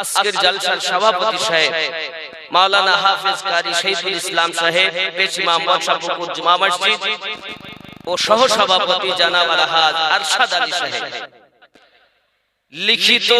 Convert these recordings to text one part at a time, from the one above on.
আজকের জলসার সভাপতি সাহেব মাওলানা হাফেজ কারি শহীদুল ইসলাম সাহেব পেশিমা বর্ষাপুকুর জুমা মসজিদ ও সহ সভাপতি জানাব আলহাজ আরশাদ আলী সাহেব। লিখিত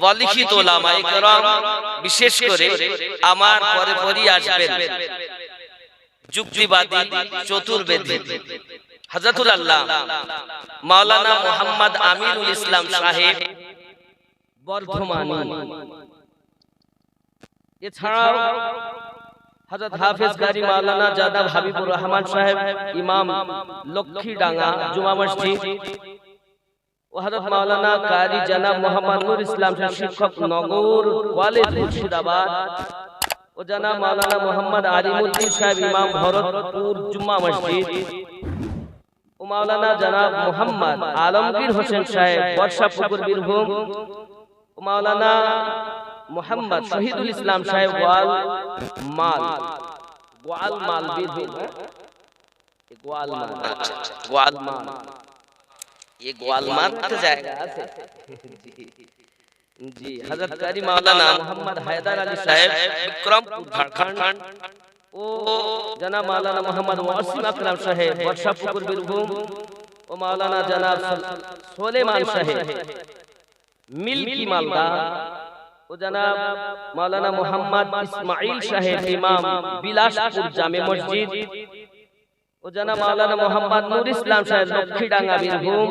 ওয়ালিখিত ওলামায়ে কেরাম বিশেষ করে আমার পরে পরই আসবেন যুক্তিবাদী চতুর্বেদী হযরতুল আল্লাহ মাওলানা মোহাম্মদ আমিনুল ইসলাম সাহেব। এছাড়াও হযরত হাফেজ গারি মাওলানা জাদা হাবিবুর রহমান সাহেব, ইমাম লক্ষ্মীডাঙ্গা জুমা মসজিদ ও মোহাম্মদ ইসলাম শিক্ষক নগর কলেজ মুর্শিদাবাদ ও জনাব মাওলানা মোহাম্মদ আলিমুদ্দিন সাহেব, ইমাম ভরতপুর জুম্মা মসজিদ ও মাওলানা জনাব মোহাম্মদ আলমগীর হোসেন সাহেব বর্ষাপুকুর বীরভূম مولانا محمد شہید الاسلام شاہ گوال مال. گوال مال بھی دے گوال مال. گوال مال. یہ گوال مال جائے. گا جی،, جی حضرت مولانا محمد حیدر علی صاحب. جناب مولانا محمد اکرم ورشا مولانا جناب صاحب. মিল্কি মালদা। ও জনাব মাওলানা মোহাম্মদ ইসমাইল সাহেব ইমাম বিলাসপুর জামে মসজিদ। ও জনাব মাওলানা মোহাম্মদ নুর ইসলাম সাহেব লক্ষ্মীডাঙ্গা বীরভূম।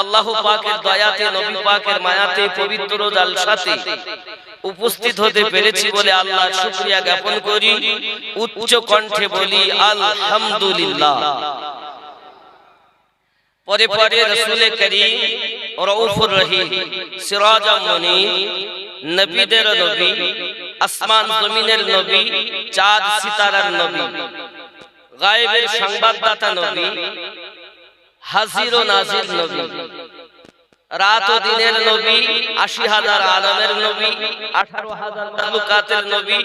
আল্লাহ পাকের দয়াতে, নবী পাকের মায়াতে, পবিত্র জালসাতে উপস্থিত হতে পেরেছি বলে আল্লাহ শুকরিয়া জ্ঞাপন করি। উচ্চ কণ্ঠে বলি, আলহামদুলিল্লাহ। পরে পরে রসুল করিম রউফুর রহিম, সিরাজাম মুনীর নবীদের নবী, আসমান জমিনের নবী, চাঁদ, সিতারার নবী, গায়েবের সংবাদদাতা নবী হাজির ও নাজির নবী। রাত ও দিনের নবী আশি হাজার আলমের নবী আঠারো হাজার তালুকাতের নবী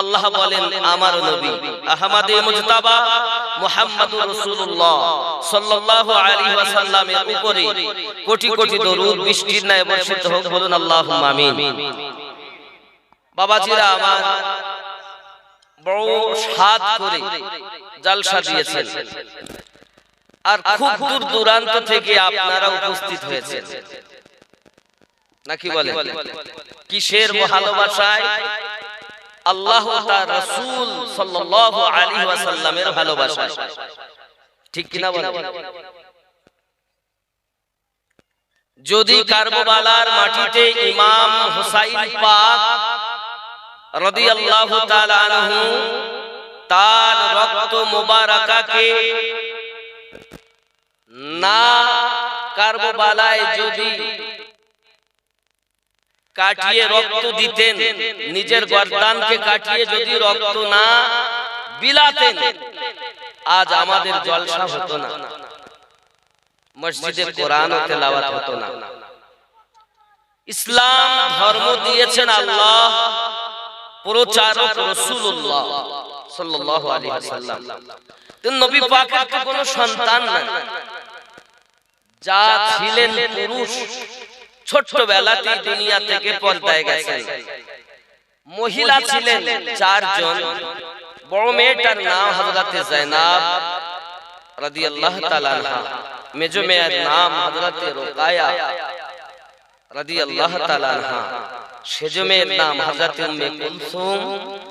আল্লাহ বলেন আমার নবী আহমদে মুজতাবা মুহাম্মদ রাসূলুল্লাহ সাল্লাল্লাহু আলাইহি ওয়াসাল্লামের উপরে কোটি কোটি দরুদ বৃষ্টির ন্যায় বর্ষিত হোক বলুন আল্লাহুম্মা আমিন। বাবাজিরা আমার বড় সাদ করে জালসা দিয়েছেন। আর খুব দূর দূরান্ত থেকে আপনারা উপস্থিত হয়েছেন। নাকি বলে কিসের ভালোবাসায়? আল্লাহ তার রাসূল সাল্লাল্লাহু আলাইহি ওয়াসাল্লামের ভালোবাসায়। ঠিক কিনা বলে যদি কারবালার মাটিতে ইমাম হুসাইন পাক রাদিয়াল্লাহু তাআলা আনহু তার রক্ত মুবারাকাকে না কারবালায় যদি কাটিয়ে রক্ত দিতেন, নিজের গর্দানকে কাটিয়ে যদি রক্ত না বিলাতেন, আজ আমাদের জলসা হতো না। মসজিদে কোরআন তেলাওয়াত হতো না। ইসলাম ধর্ম দিয়েছেন আল্লাহ, প্রচারক রাসূলুল্লাহ সাল্লাল্লাহু আলাইহি ওয়াসাল্লাম। নবী পাকের কোনো সন্তান নাই। যা ছিলেন পুরুষ, ছোট্টবেলাতেই দুনিয়া থেকে পর্দায় গেছেন। মহিলা ছিলেন চারজন। বড় মেয়েটার নাম হযরতে জায়নাব রাদিয়াল্লাহু তাআলা মেজো মেয়ের নাম হযরতে রুকায়া রাদিয়াল্লাহু তাআলা সেজ মেয়ের নাম হযরত উম্মে কুলসুম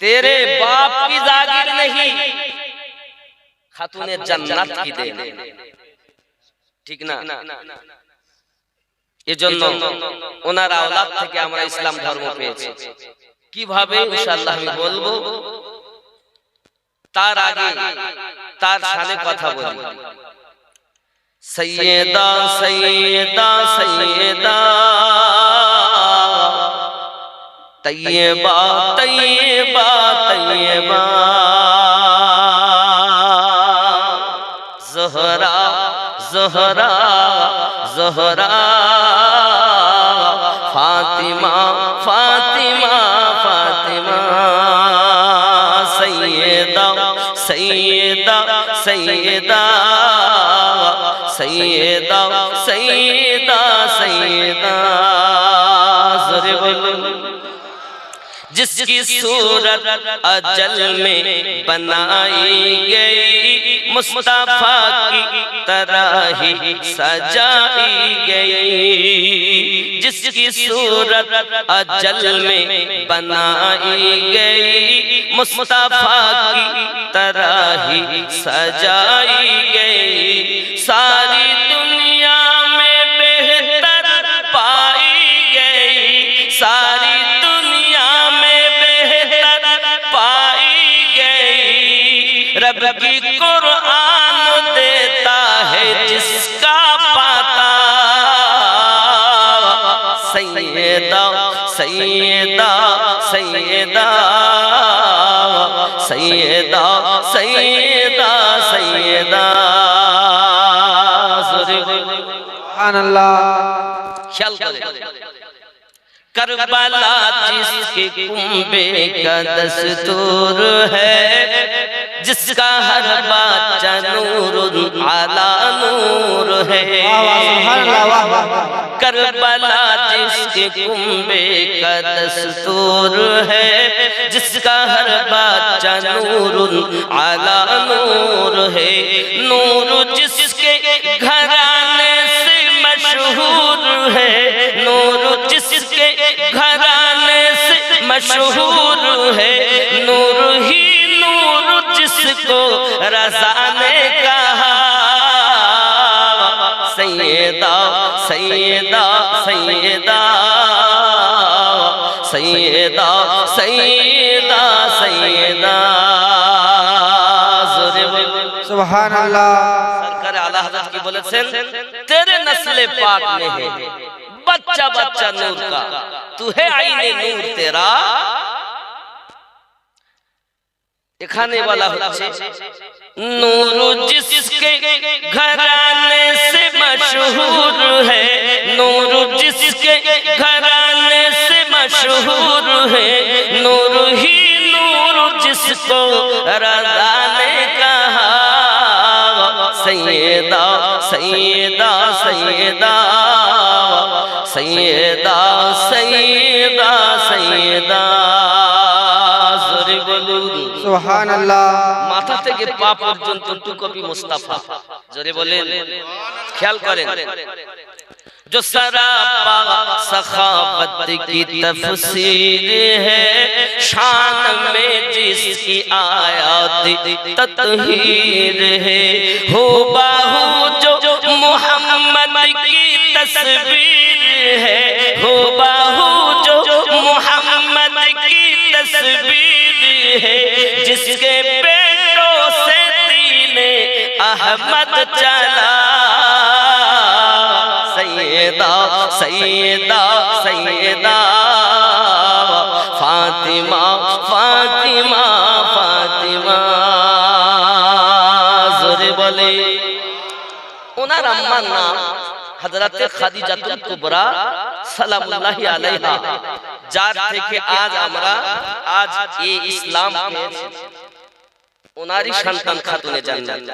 तेरे बाप की जागीर नहीं खातूने जन्नत की देन है। ঠিক না এজন্য ওনার আওলাদ থেকে আমরা ইসলাম ধর্ম পেয়েছি কিভাবে ইনশাআল্লাহ আমি বলবো তার আগে তার সাথে কথা বলি সৈয়দা সৈয়দা সৈয়দা তৈয়বা তৈয়বা তৈয়বা জহরা জহরা জহরা ফাতিমা ফাতিমা ফাতিমা সৈয়দা সৈয়দা সৈয়দা সৈয়দা جس کی صورت اجل میں بنائی گئی، مصطفیٰ کی طرح ہی سجائی گئی۔ جس کی صورت اجل میں بنائی گئی، مصطفیٰ کی طرح ہی سجائی گئی۔ ساری دنیا সৈয়দা সৈয়দা সৈয়দা সুবহানাল্লাহ। খেয়াল করে। کربلا جس کے کنبے کا دستور ہے، جس کا ہر بات نور علا نور ہے۔ کربلا جس کے کنبے کا دستور ہے، جس کا ہر بات نور علا نور ہے۔ نور جس مشہور ہے۔ نور ہی نور جس کو رضا نے کہا سیدہ سیدہ سیدہ۔ سیدہ سیدہ سیدہ۔ سبحان اللہ سرکر اعلی حضرت کی بلد بولت تیرے نسل پاک میں ہے۔ بچہ بچہ نور کا۔ تو ہے آئین نور تیرا۔ دکھانے والا ہوتے نور جس کے گھرانے سے مشہور ہے۔ نور جس کے گھرانے سے مشہور ہے۔ نور ہی نور جس کو رضا نے کہا۔ سیدہ سیدہ سیدہ۔ সৈদা সৈদা সুবহান আল্লাহ মাথা থেকে পা পর্যন্ত টু কপি মুস্তাফা জোরে বলেন খেয়াল করেন جو سراپا سخاوت کی تفسیر ہے شان میں جس کی آیات تطہیر ہے ہو باہو جو محمد کی تصویر ہے ہو باہو ওনার আম্মার নাম হযরতে খাদিজাতুল কুবরা সালামুল্লাহি আলাইহা যার থেকে আজ আমরা আজ এই ইসলাম পেয়েছি اناری شنطن خاتون جنت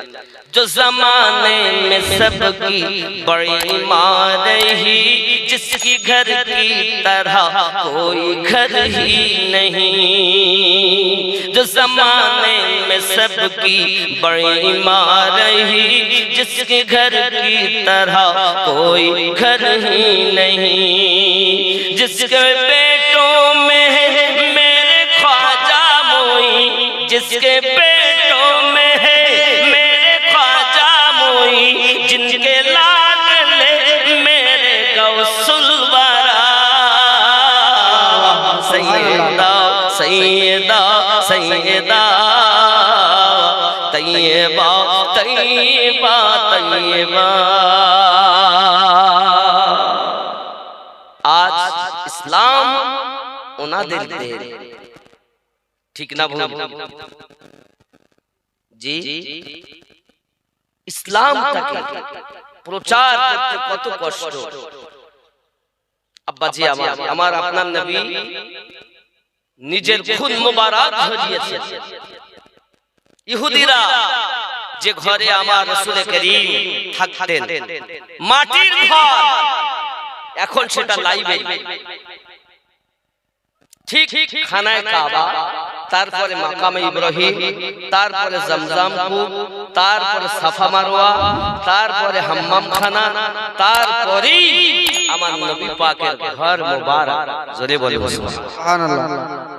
جو زمانے میں سب کی بڑی مار ہی جس کی گھر کی طرح کوئی گھر ہی نہیں۔ جو زمانے میں سب کی بڑی مار ہی جس کی گھر کی طرح کوئی گھر ہی نہیں۔ جس کے بیٹوں میں میرے خواجہ موئی جس کے بیٹوں میں सैयदा सैयदा तैयबा तैयबा तैयबा আজ ইসলাম ওনাদের দেন ঠিক না ভুল জি ইসলামটাকে প্রচার করতে কত কষ্ট আব্বাজি আমার আমার আপনার নবী নিজের খুন মোবারক ঝরিয়েছেন ইহুদিরা যে ঘরে আমার রসুল করিম থাকতেন। মাটির ঘর। এখন সেটা লাইবে ঠিক খানায় কাবা তারপরে মাকামে ইব্রাহিম তারপরে জমজম কূপ তারপরে সাফা মারওয়া তারপরে হাম্মাম খানা তারপরেই আমার নবী পাকের ঘর মুবারক। জোরে বলে সুবহানাল্লাহ।